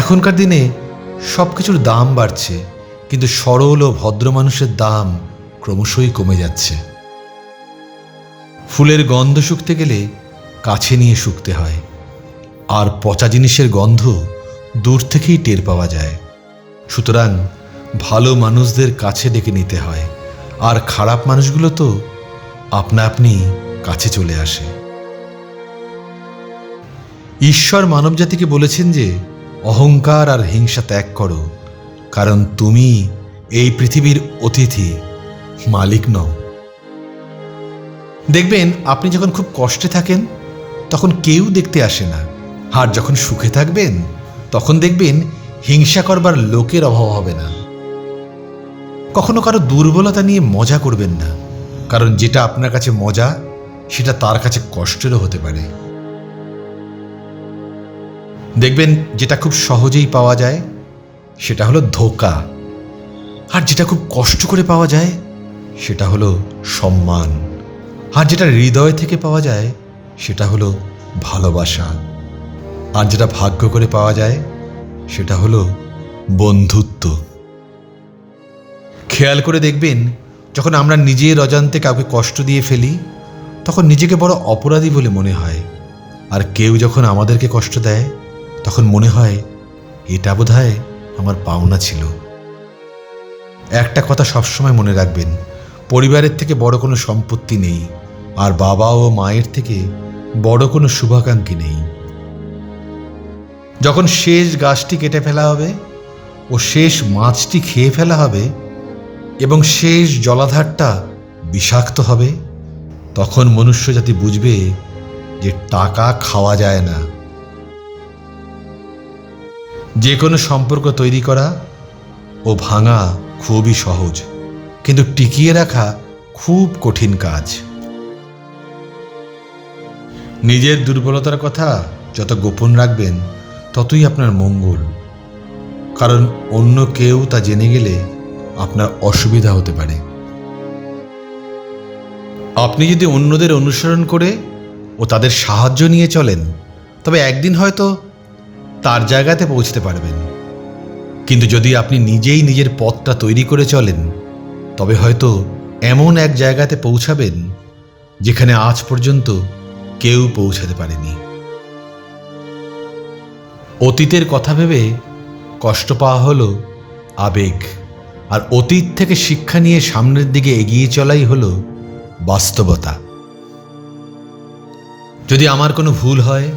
এখনকার দিনে সব কিছুর দাম বাড়ছে, কিন্তু সরল ও ভদ্র মানুষের দাম ক্রমশই কমে যাচ্ছে। ফুলের গন্ধ শুকতে গেলে কাছে নিয়ে শুকতে হয়, আর পচা জিনিসের গন্ধ দূর থেকেই টের পাওয়া যায়। সুতরাং ভালো মানুষদের কাছে ডেকে নিতে হয়, আর খারাপ মানুষগুলো তো আপনা আপনি কাছে চলে আসে। ঈশ্বর মানবজাতিকে বলেছেন যে অহংকার আর হিংসা ত্যাগ করো, কারণ তুমি এই পৃথিবীর অতিথি, মালিক নও। দেখবেন, আপনি যখন খুব কষ্টে থাকেন, তখন কেউ দেখতে আসে না। আর যখন সুখে থাকবেন, তখন দেখবেন হিংসা করবার লোকের অভাব হবে না। কখনো কারও দুর্বলতা নিয়ে মজা করবেন না, কারণ যেটা আপনার কাছে মজা, সেটা তার কাছে কষ্টেরও হতে পারে। দেখবেন যেটা খুব সহজেই পাওয়া যায়, সেটা হলো ধোকা। আর যেটা খুব কষ্ট করে পাওয়া যায়, সেটা হলো সম্মান। আর যেটা হৃদয় থেকে পাওয়া যায়, সেটা হলো ভালোবাসা। আর যেটা ভাগ্য করে পাওয়া যায়, সেটা হলো বন্ধুত্ব। খেয়াল করে দেখবেন, যখন আমরা নিজের অজান্তে কাউকে কষ্ট দিয়ে ফেলি, তখন নিজেকে বড় অপরাধী বলে মনে হয়। আর কেউ যখন আমাদেরকে কষ্ট দেয় তখন মনে হয়, এটা বোধহয় আমার পাওনা ছিল। একটা কথা সবসময় মনে রাখবেন, পরিবারের থেকে বড় কোনো সম্পত্তি নেই, আর বাবা ও মায়ের থেকে বড় কোনো শুভাকাঙ্ক্ষী নেই। যখন শেষ গাছটি কেটে ফেলা হবে ও শেষ মাছটি খেয়ে ফেলা হবে এবং শেষ জলাধারটা বিষাক্ত হবে, তখন মনুষ্য জাতি বুঝবে যে টাকা খাওয়া যায় না। যে কোনো সম্পর্ক তৈরি করা ও ভাঙা খুবই সহজ, কিন্তু টিকিয়ে রাখা খুব কঠিন কাজ। নিজের দুর্বলতার কথা যত গোপন রাখবেন, ততই আপনার মঙ্গল। কারণ অন্য কেউ তা জেনে গেলে আপনার অসুবিধা হতে পারে। আপনি যদি অন্যদের অনুসরণ করে ও তাদের সাহায্য নিয়ে চলেন, তবে একদিন হয়তো তার জায়গাতে পৌঁছতে পারবেন। কিন্তু যদি আপনি নিজেই নিজের পথটা তৈরি করে চলেন, তবে হয়তো এমন এক জায়গাতে পৌঁছাবেন, যেখানে আজ পর্যন্ত কেউ পৌঁছাতে পারেনি। অতীতের কথা ভেবে কষ্ট পাওয়া হলো আবেগ, আর অতীত থেকে শিক্ষা নিয়ে সামনের দিকে এগিয়ে চলাই হলো বাস্তবতা। যদি আমার কোনো ভুল হয়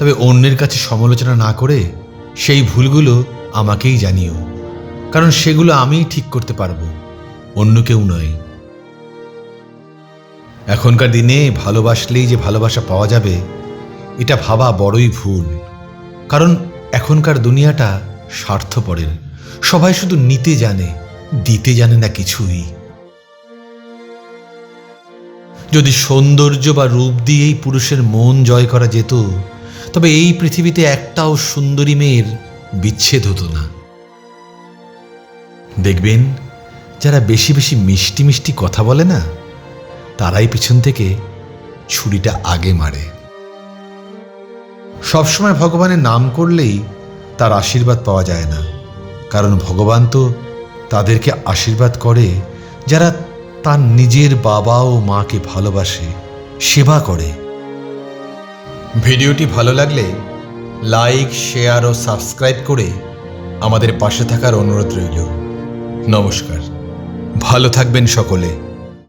তবে অন্যের কাছে সমালোচনা না করে সেই ভুলগুলো আমাকেই জানিও, কারণ সেগুলো আমিই ঠিক করতে পারব, অন্য কেউ নয়। এখনকার দিনে ভালোবাসলেই যে ভালোবাসা পাওয়া যাবে, এটা ভাবা বড়ই ভুল, কারণ এখনকার দুনিয়াটা স্বার্থপরের, সবাই শুধু নিতে জানে, দিতে জানে না কিছুই। যদি সৌন্দর্য বা রূপ দিয়েই পুরুষের মন জয় করা যেত তবে এই পৃথিবীতে একটাও সুন্দরী মেয়ের বিচ্ছেদ হতো না। দেখবেন, যারা বেশি বেশি মিষ্টি মিষ্টি কথা বলে না, তারাই পিছন থেকে ছুরিটা আগে মারে। সবসময় ভগবানের নাম করলেই তার আশীর্বাদ পাওয়া যায় না। কারণ ভগবান তো তাদেরকে আশীর্বাদ করে, যারা তার নিজের বাবা ও মাকে ভালোবাসে, সেবা করে। ভিডিওটি ভালো লাগলে লাইক, শেয়ার ও সাবস্ক্রাইব করে আমাদের পাশে থাকার অনুরোধ রইল। নমস্কার। ভালো থাকবেন সকলে।